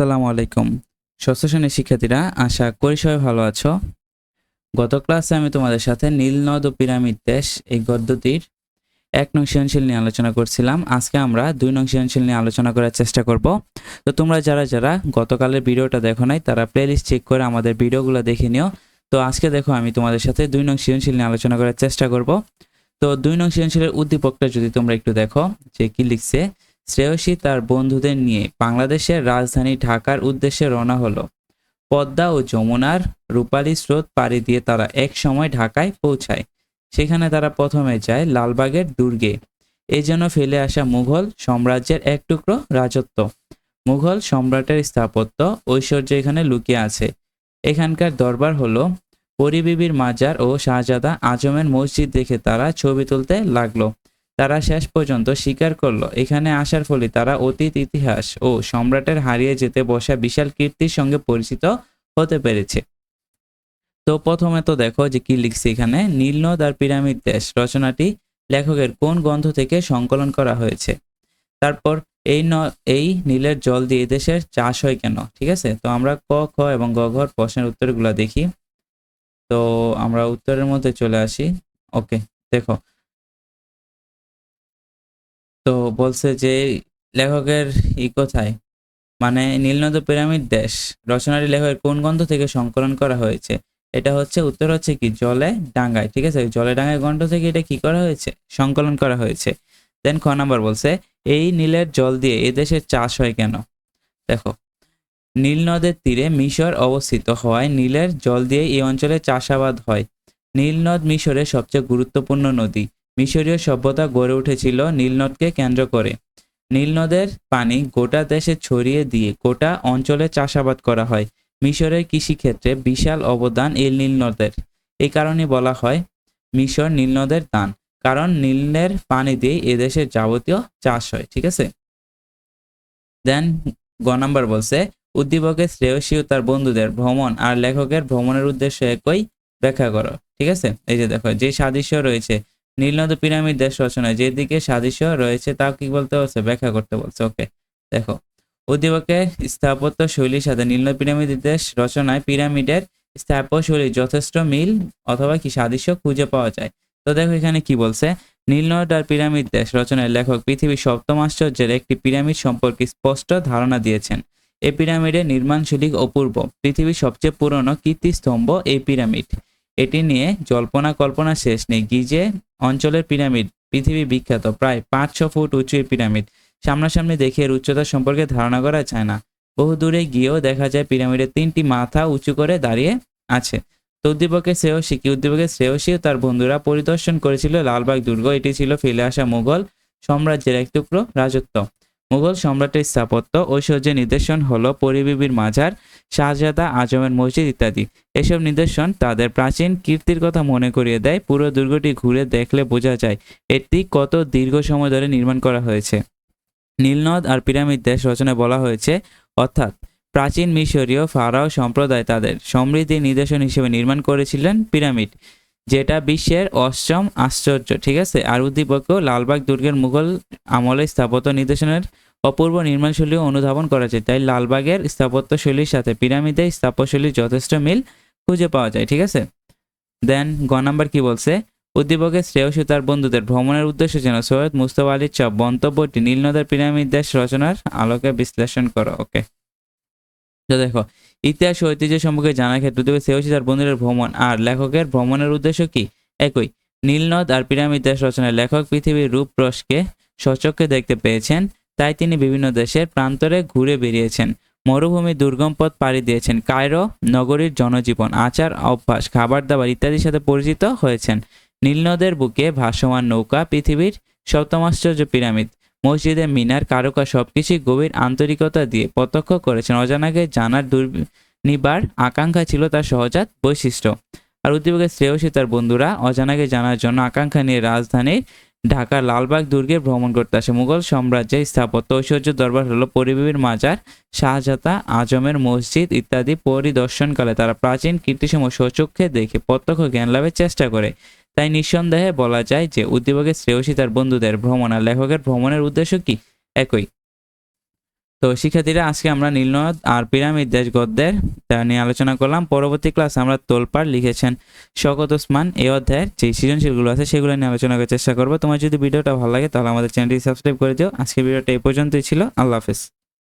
আসসালামু আলাইকুম। ষষ্ঠ শ্রেণির শিক্ষার্থীরা, আশা করি সবাই ভালো আছো। গত ক্লাসে আমি তোমাদের সাথে নীল নদ ও পিরামিড দেশ, এই গদ্যটির এক নং সৃজনশীল নিয়ে আলোচনা করছিলাম। আজকে আমরা দুই নং সৃজনশীল নিয়ে আলোচনা করার চেষ্টা করব। তো তোমরা যারা যারা গতকালের ভিডিওটা দেখো নাই, তারা প্লেলিস্ট চেক করে আমাদের ভিডিওগুলো দেখে নিও। তো আজকে দেখো, আমি তোমাদের সাথে দুই নং সৃজনশীল নিয়ে আলোচনা করার চেষ্টা করব। তো দুই নং সৃজনশীলের উদ্দীপকটা যদি তোমরা একটু দেখো, যে কি লিখছে শ্রেয়সী তার বন্ধুদের নিয়ে বাংলাদেশের রাজধানী ঢাকার উদ্দেশ্যে রওনা হলো। পদ্মা ও যমুনার রূপালী স্রোত পাড়ি দিয়ে তারা এক সময় ঢাকায় পৌঁছায়। সেখানে তারা প্রথমে যায় লালবাগের দুর্গে। এই জন্য ফেলে আসা মুঘল সাম্রাজ্যের এক টুকরো রাজত্ব। মুঘল সম্রাটের স্থাপত্য ঐশ্বর্য এখানে লুকিয়ে আছে। এখানকার দরবার হলো পরিবিবির মাজার ও শাহজাদা আজমের মসজিদ দেখে তারা ছবি তুলতে লাগল। তারা শেষ পর্যন্ত স্বীকার করল। এখানে আসার ফলে তারা অতীত ইতিহাস ও সম্রাটের হারিয়ে যেতে বসা বিশাল কীর্তির সঙ্গে পরিচিত হতে পেরেছে। তো প্রথমে তো দেখো যে কি লিখছে এখানে নীলনদ আর পিরামিড দেশ। রচনাটি লেখকের কোন গ্রন্থ থেকে সংকলন করা হয়েছে? তারপর এই ন, এই নীলের জল দিয়ে দেশের চাষ হয় কেন? ঠিক আছে? তো আমরা ক, খ এবং গ ঘর প্রশ্নের উত্তরগুলো দেখি। তো আমরা উত্তরের মধ্যে চলে আসি। ওকে, দেখো। তো বলছে যে, লেখকের ই কোথায়? মানে নীলনদ পিরামিড দেশ, রচনাটি লেখকের কোন গ্রন্থ থেকে সংকলন করা হয়েছে? এটা হচ্ছে, উত্তর হচ্ছে কি, জলে ডাঙ্গায়, ঠিক আছে? জলে ডাঙ্গায় গ্রন্থ থেকে এটা কি করা হয়েছে? সংকলন করা হয়েছে। দেন খ নাম্বার বলছে, এই নীলের জল দিয়ে এদেশে চাষ হয় কেন? দেখো নীল নদের তীরে মিশর অবস্থিত হওয়ায় নীলের জল দিয়ে এই অঞ্চলে চাষাবাদ হয়। নীল নদ মিশরের সবচেয়ে গুরুত্বপূর্ণ নদী। মিশরীয় সভ্যতা গড়ে উঠেছিল নীলনদকে কেন্দ্র করে। নীলনদের পানি গোটা দেশে ছড়িয়ে দিয়ে গোটা অঞ্চলে চাষাবাদ করা হয়। মিশরের কৃষিক্ষেত্রে বিশাল অবদান এই নীলনদের। এই কারণে বলা হয়, মিশর নীলনদের দান, কারণ নীলের পানি দিয়ে এদেশের যাবতীয় চাষ হয়, ঠিক আছে? দেন গ নাম্বার বলছে, উদ্দীপকের শ্রেয়সী তার বন্ধুদের ভ্রমণ আর লেখকের ভ্রমণের উদ্দেশ্য একই। ব্যাখ্যা করো, ঠিক আছে? এই যে দেখো, যে সাদৃশ্য রয়েছে নীলনদ পিরামিড দেশ রচনায় যেদিকে সাদৃশ্য রয়েছে তা কি বলতে বলছে? ব্যাখ্যা করতে বলছে। ওকে, দেখো। উদ্দীপকের স্থাপত্য শৈলীর সাথে নীলনদ পিরামিড দেশ রচনায় পিরামিডের স্থাপত্য শৈলী যথেষ্ট মিল অথবা কি সাদৃশ্য খুঁজে পাওয়া যায়। তো দেখো এখানে কি বলছে? নীলনদ আর পিরামিড দেশ রচনায় লেখক পৃথিবীর সপ্তম আশ্চর্যের একটি পিরামিড সম্পর্কে স্পষ্ট ধারণা দিয়েছেন। এই পিরামিডের নির্মাণশৈলী অপূর্ব। পৃথিবীর সবচেয়ে পুরনো কীর্তিস্তম্ভ এই পিরামিড। এটি নিয়ে জল্পনা কল্পনা শেষ নেই। গিজে অঞ্চলের পিরামিড, পৃথিবী বিখ্যাত, প্রায় পাঁচশো ফুট উঁচু এই পিরামিড। সামনাসামনি দেখে এর উচ্চতা সম্পর্কে ধারণা করা যায় না। বহু দূরে গিয়েও দেখা যায় পিরামিডের তিনটি মাথা উঁচু করে দাঁড়িয়ে আছে। তো উদ্দীপকের শ্রেয়সী কি? উদ্দীপকের শ্রেয়সী তার বন্ধুরা পরিদর্শন করেছিল লালবাগ দুর্গ। এটি ছিল ফেলে আসা মুঘল সাম্রাজ্যের এক টুকরো রাজত্ব। মুঘল সম্রাটের স্থাপত্য ঐশ্বর্যের নিদর্শন হল পরিবিবির মাজার, শাহজাদা আজমের মসজিদ ইত্যাদি। এসব নিদর্শন তাদের প্রাচীন কীর্তির কথা মনে করিয়ে দেয়। পুরো দুর্গটি ঘুরে দেখলে বোঝা যায় এটি কত দীর্ঘ সময় ধরে নির্মাণ করা হয়েছে। নীলনদ আর পিরামিড দেশ রচনায় বলা হয়েছে, অর্থাৎ প্রাচীন মিশরীয় ফারাও সম্প্রদায় তাদের সমৃদ্ধি নিদর্শন হিসেবে নির্মাণ করেছিলেন পিরামিড। যেটা বিশ্বের অষ্টম আশ্চর্য, ঠিক আছে? আর উদ্দীপকও লালবাগ দুর্গের মুঘল আমলে স্থাপত্য নির্দেশনের অপূর্ব নির্মাণশৈলী অনুধাবন করা যায় তাই লালবাগের স্থাপত্যশৈলীর সাথে পিরামিডের স্থাপত্যশৈলীর যথেষ্ট মিল খুঁজে পাওয়া যায়, ঠিক আছে? দেন গ নাম্বার কি বলছে? উদ্দীপকের শ্রেয়সী তার বন্ধুদের ভ্রমণের উদ্দেশ্য যেন সৈয়দ মুস্তফা আলীর চপ, মন্তব্যটি নীলনদের পিরামিড দেশ রচনার আলোকে বিশ্লেষণ করো। ওকে দেখো, ইতিহাস ঐতিহ্য সম্পর্কে জানার ক্ষেত্রে উদ্দীপক শ্রেয়সী তার বন্ধুদের ভ্রমণ, আর লেখকের ভ্রমণের উদ্দেশ্য কি? একই নীলনদ আর পিরামিড দেশ রচনায় লেখক পৃথিবীর রূপ রসকে সচক্ষে দেখতে পেয়েছেন, তাই তিনি বিভিন্ন দেশের প্রান্তরে ঘুরে বেরিয়েছেন মরুভূমি দুর্গম পথ পাড়ি দিয়েছেন। কায়রো নগরীর জনজীবন, আচার, অভ্যাস, খাবার দাবার ইত্যাদির সাথে পরিচিত হয়েছেন। নীলনদের বুকে ভাসমান নৌকা পৃথিবীর সপ্তমাশ্চর্য পিরামিড। মসজিদের মিনার কারুকা সবকিছুই গভীর আন্তরিকতা দিয়ে প্রত্যক্ষ করেছেন। অজানাকে জানার দুর্নিবার আকাঙ্ক্ষা ছিল তার সহজাত বৈশিষ্ট্য। আর উদ্দীপকের শ্রেয়সী তার বন্ধুরা, অজানাকে জানার জন্য আকাঙ্ক্ষা নিয়ে রাজধানীর ঢাকার লালবাগ দুর্গে ভ্রমণ করতে আসে। মুঘল সাম্রাজ্যের স্থাপত্য ঐশ্বর্য দরবার হলো পরিবিবির মাজার, শাহজাদা আজমের মসজিদ ইত্যাদি পরিদর্শনকালে। তারা প্রাচীন কীর্তিসমূহ স্বচক্ষে দেখে প্রত্যক্ষ জ্ঞান লাভের চেষ্টা করে। তাই নিঃসন্দেহে বলা যায় যে উদ্দীপকের শ্রেয়সী তার বন্ধুদের ভ্রমণ আর লেখকের ভ্রমণের উদ্দেশ্য কি? একই। তো শিক্ষার্থীরা, আজকে আমরা নীলনদ আর পিরামিড দেশ গদ্যের নিয়ে আলোচনা করলাম। পরবর্তী ক্লাস আমরা তোলপাড় লিখেছেন শকত ওসমান। এ অধ্যায়ের যে সৃজনশীলগুলো আছে, সেগুলো নিয়ে আলোচনা করার চেষ্টা করব। তোমার যদি ভিডিওটা ভালো লাগে, তাহলে আমাদের চ্যানেলটি সাবস্ক্রাইব করে দিও। আজকে ভিডিওটা এই পর্যন্তই ছিল। আল্লাহ হাফেজ।